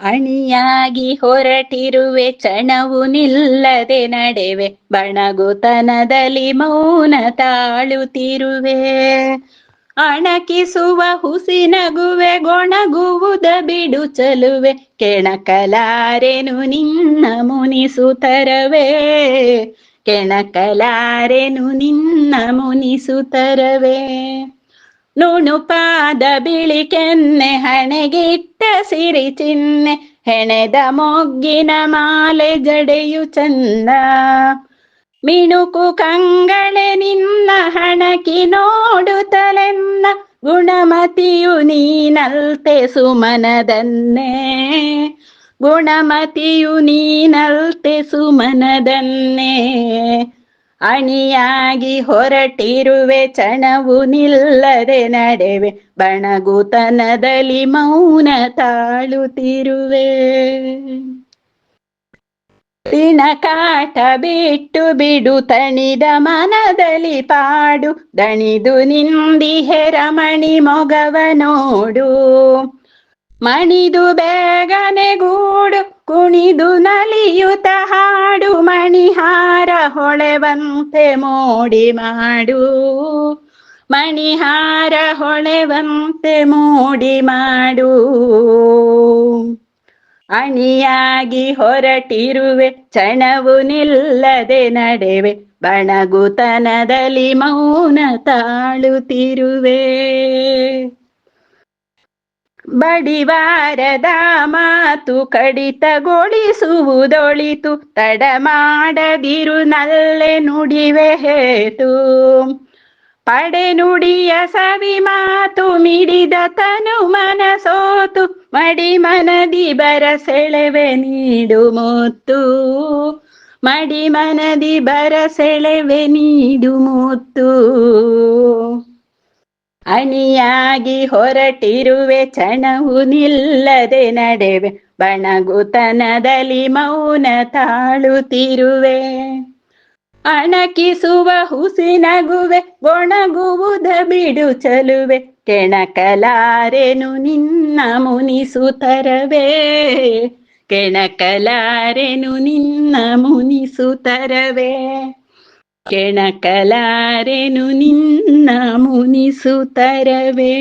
ಅಣಿಯಾಗಿ ಹೊರಟಿರುವೆ ಚಣವು ನಿಲ್ಲದೆ ನಡೆವೆ, ಬಣಗುತನದಲ್ಲಿ ಮೌನ ತಾಳುತ್ತಿರುವೆ. ಅಣಕಿಸುವ ಹುಸಿ ನಗುವೆ, ಗೊಣಗುವುದ ಬಿಡು ಚಲುವೆ, ಕೆಣಕಲಾರೆನು ನಿನ್ನ ಮುನಿಸುತ್ತರವೇ ಕೆಣಕಲಾರೆನು ನಿನ್ನ ಮುನಿಸುತ್ತರವೇ ನುಣುಪಾದ ಬಿಳಿ ಕೆನ್ನೆ ಹಣೆಗಿಟ್ಟ ಸಿರಿ ಚಿನ್ನೆ ಹೆಣೆದ ಮೊಗ್ಗಿನ ಮಾಲೆ ಜಡೆಯು ಚಂದ ಮಿಣುಕು ಕಂಗಳೆ ನಿನ್ನ ಹಣಕಿ ನೋಡುತ್ತಲೆನ್ನ ಗುಣಮತಿಯು ನೀನಲ್ತೆ ಸುಮನದನ್ನೇ ಗುಣಮತಿಯು ನೀನಲ್ತೆ ಸುಮನದನ್ನೇ ಅಣಿಯಾಗಿ ಹೊರಟಿರುವೆ ಚಣವು ನಿಲ್ಲದೆ ನಡೆವೆ, ಬಣಗುತನದಲ್ಲಿ ಮೌನ ತಾಳುತ್ತಿರುವೆ. ಕಾಟ ಬಿಟ್ಟು ಬಿಡು, ತಣಿದ ಮನದಲ್ಲಿ ಪಾಡು, ದಣಿದು ನಿಂದಿಹೆ ರಮಣಿ ಮೊಗವ ನೋಡು. ಮಣಿದು ಬೇಗನೆ ಗೂಡು ಕುಣಿದು ನಲಿಯುತ ಹಾಡು ಮಣಿಹಾರ ಹೊಳೆವಂತೆ ಮೋಡಿ ಮಾಡು. ಮಣಿಹಾರ ಹೊಳೆವಂತೆ ಮೋಡಿ ಮಾಡು. ಅಣಿಯಾಗಿ ಹೊರಟಿರುವೆ ಚಣವು ನಿಲ್ಲದೆ ನಡೆವೆ, ಬಣಗುತನದಲ್ಲಿ ಮೌನ ತಾಳುತ್ತಿರುವೆ. ಬಡಿವಾರದ ಮಾತು ಕಡಿತಗೊಳಿಸುವುದೊಳಿತು ತಡ ಮಾಡದಿರು ನಲ್ಲೆ ನುಡಿವೆ ಹೇತು ಪಡೆ ನುಡಿಯ ಸವಿ ಮಾತು ಮಿಡಿದ ತನು ಮನಸೋತು, ಮಡಿ ಮನದಿ ಬರ ಸೆಳೆವೆ ನೀಡು ಮುತ್ತು. ಮಡಿ ಮನದಿ ಬರ ಸೆಳೆವೆ ನೀಡು ಮುತ್ತು. ಅಣಿಯಾಗಿ ಹೊರಟಿರುವೆ ಚಣವು ನಿಲ್ಲದೆ ನಡೆವೆ, ಬಣಗುತನದಲ್ಲಿ ಮೌನ ತಾಳುತ್ತಿರುವೆ. ಅಣಕಿಸುವ ಹುಸಿನಗುವೆ ಗೊಣಗುವುದ ಬಿಡು ಚಲುವೆ, ಕೆಣಕಲಾರೆನು ನಿನ್ನ ಮುನಿಸುತ್ತರವೇ ಕೆಣಕಲಾರೆನು ನಿನ್ನ ಮುನಿಸುತ್ತರವೇ ಕೆಣಕಲಾರೆನು ನಿನ್ನ ಮುನಿಸುತ್ತರವೇ